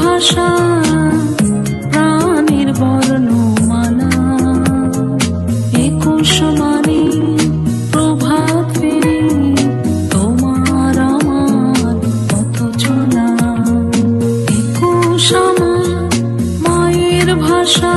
ভাষা প্রাণের বর্ণমালা। একুশ মানে প্রভাত তোমার আমার কত চলা। একুশ মায়ের ভাষা